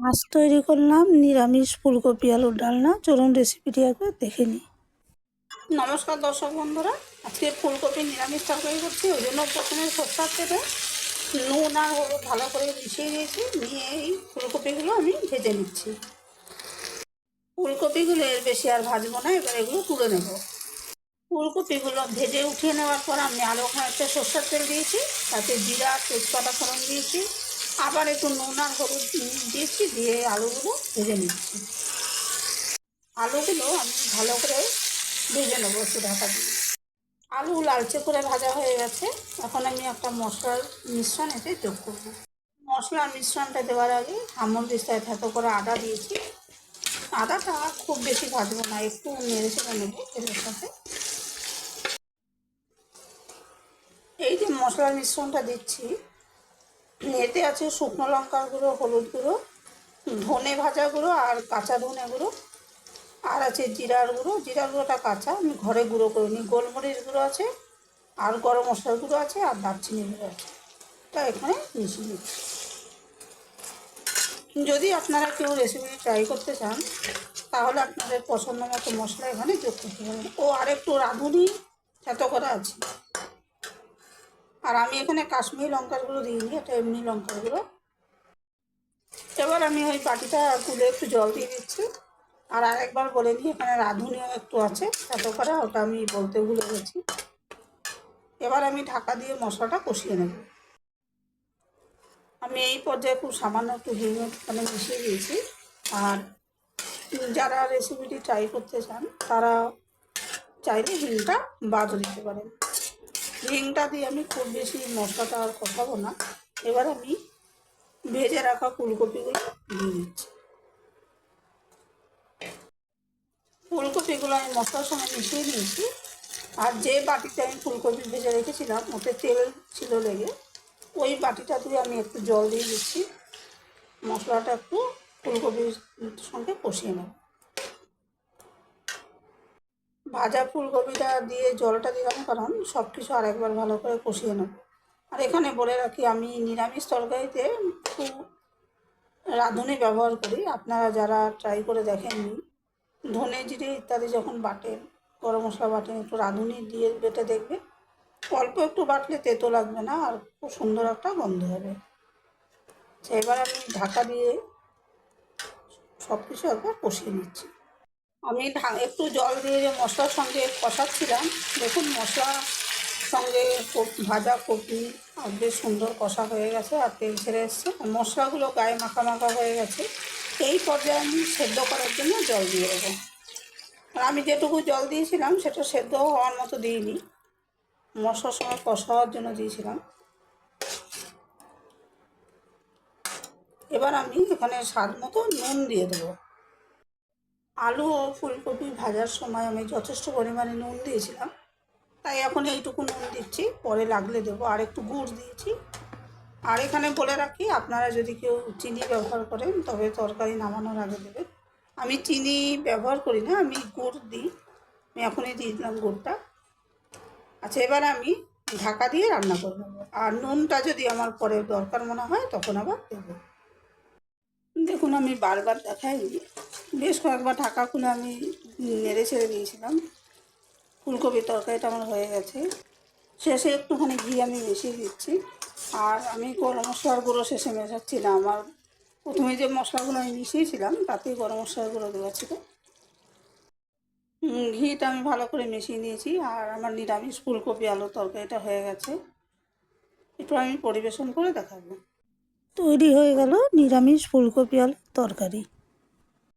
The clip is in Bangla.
আজ তৈরি করলাম নিরামিষ ফুলকপি আলুর ডালনা। চলুন রেসিপিটি একবার দেখে নিই। নমস্কার দর্শক বন্ধুরা, আজকে ফুলকপি নিরামিষ তরকারি করছি। ওই জন্য প্রথমে সরষার তেলে নুন আর হলুদ ভালো করে মিশিয়ে দিয়েছি। নিয়ে এই ফুলকপিগুলো আমি ভেজে নিচ্ছি। ফুলকপিগুলো এর বেশি আর ভাজবো না, এবার এগুলো তুলে নেব। ফুলকপিগুলো ভেজে উঠিয়ে নেওয়ার পর আমি আরও খানিকটা সর্ষের তেল দিয়েছি। তাতে জিরা, তেজপাতা ফোড়ন দিয়েছি। আবার একটু নুন আর হলুদ দিয়েছি দিয়ে আলুগুলো ভেজে নিচ্ছি। আলুগুলো আমি ভালো করে ভেজে নেব একটু ঢাকা দিয়ে। আলু লালচে করে ভাজা হয়ে গেছে। এখন আমি একটা মশলার মিশ্রণ এতে যোগ করব। মশলার মিশ্রণটা দেওয়ার আগে আমন দিস্তায় থেতো করে আদা দিয়েছি। আদাটা খুব বেশি ভাজবো না, একটু নেড়ে চেড়ে নেব তেলের সাথে। এই যে মশলার মিশ্রণটা দিচ্ছি এতে আছে শুকনো লঙ্কার গুঁড়ো, হলুদ গুঁড়ো, ধনে ভাজা গুঁড়ো আর কাঁচা ধনে গুঁড়ো। আর আছে জিরার গুঁড়ো। জিরার গুঁড়োটা কাঁচা, আমি ঘরে গুঁড়ো করে নিই গোলমরিচ গুঁড়ো আছে আর গরম মশলার গুঁড়ো আছে আর দারচিনি গুঁড়ো আছে। তা এখানে মিশিয়ে নিচ্ছি যদি আপনারা কেউ রেসিপি ট্রাই করতে চান, তাহলে আপনাদের পছন্দ মতো মশলা এখানে যোগ করতে পারেন। ও আরেকটু রাঁধুনি, এত করা আছে। আর আমি এখানে কাশ্মীরি লঙ্কার গুঁড়ো দিইনি এটা এমনি লঙ্কার গুঁড়ো এবার আমি ওই বাটিটা তুলে একটু জল দিয়ে দিচ্ছি। আর আরেকবার বলে নিই, এখানে রাঁধুনিও একটু আছে, এত করা ওটা আমি বলতে ভুলে গেছি। এবার আমি ঢাকা দিয়ে মশলাটা কষিয়ে নেব। আমি এই পর্যায়ে খুব সামান্য একটু হিং এখানে মিশিয়ে দিয়েছি। আর যারা রেসিপিটি ট্রাই করতে চান, তারা চাইলে হিংটা বাদ দিতে পারেন। হিংটা দিয়ে আমি খুব বেশি মশলাটা আর কষাবো না। এবার আমি ভেজে রাখা ফুলকপিগুলো দিয়ে দিচ্ছি। ফুলকপিগুলো আমি মশলার সঙ্গে মিশিয়ে দিয়েছি আর যে বাটিতে আমি ফুলকপি ভেজে রেখেছিলাম, ওতে তেল ছিল লেগে, ওই বাটিটা দিয়ে আমি একটু জল দিয়ে দিচ্ছি। মশলাটা একটু ফুলকপির সঙ্গে কষিয়ে নেব। ভাজা ফুলকপিটা দিয়ে জলটা দিলাম, কারণ সব কিছু আরেকবার ভালো করে কষিয়ে নেব। আর এখানে বলে রাখি, আমি নিরামিষ তরকারিতে খুব রাঁধুনি ব্যবহার করি। আপনারা যারা ট্রাই করে দেখেননি, ধনে জিরে ইত্যাদি যখন বাটেন গরম মশলা বাটেন একটু রাঁধুনি দিয়ে বেটে দেখবে। অল্প একটু বাটলে তেতো লাগবে না, আর খুব সুন্দর একটা গন্ধ হবে। এবার আমি ঢাকা দিয়ে সব কিছু একবার কষিয়ে নিচ্ছি। আমি একটু জল দিয়ে যে মশলার সঙ্গে কষাচ্ছিলাম। দেখুন, মশলার সঙ্গে ভাজা কপি আর বেশ সুন্দর কষা হয়ে গেছে আর তেল ছেড়ে এসছে। মশলাগুলো গায়ে মাখা মাখা হয়ে গেছে। এই পর্যায়ে আমি সেদ্ধ করার জন্য জল দিয়ে দেবো। আর আমি যেটুকু জল দিয়েছিলাম, সেটা সেদ্ধ হওয়ার মতো দিইনি। মশলার সঙ্গে কষা হওয়ার জন্য দিয়েছিলাম। এবার আমি এখানে স্বাদ মতো নুন দিয়ে দেবো। আলু ও ফুলকপি ভাজার সময় আমি যথেষ্ট পরিমাণে নুন দিয়েছিলাম। তাই এখন এইটুকু নুন দিচ্ছি, পরে লাগলে দেবো। আর একটু গুড় দিয়েছি। আর এখানে বলে রাখি, আপনারা যদি কেউ চিনি ব্যবহার করেন, তবে তরকারি নামানোর আগে দেবেন। আমি চিনি ব্যবহার করি না, আমি গুড় দিই। আমি এখনই দিয়ে দিলাম গুড়টা। আচ্ছা এবার আমি ঢাকা দিয়ে রান্না করে নেব আর নুনটা যদি আমার পরে দরকার মনে হয়, তখন আবার দেবো। দেখুন, আমি বারবার দেখাই। বেশ কয়েকবার ঢাকা খুলে আমি নেড়ে ছেড়ে দিয়েছিলাম। ফুলকপির তরকারিটা আমার হয়ে গেছে। শেষে একটুখানি ঘি আমি মিশিয়ে দিচ্ছি। আর আমি গরম মশলার গুঁড়ো শেষে মেশাচ্ছি না। আমার প্রথমে যে মশলাগুলো আমি মিশিয়েছিলাম, তাতেই গরম মশলার গুঁড়ো দেওয়া ছিল। ঘিটা আমি ভালো করে মিশিয়ে নিয়েছি। আর আমার নিরামিষ ফুলকপি আলুর তরকারিটা হয়ে গেছে। একটু আমি পরিবেশন করে দেখাবো। তৈরি হয়ে গেল নিরামিষ ফুলকপি আলুর তরকারি।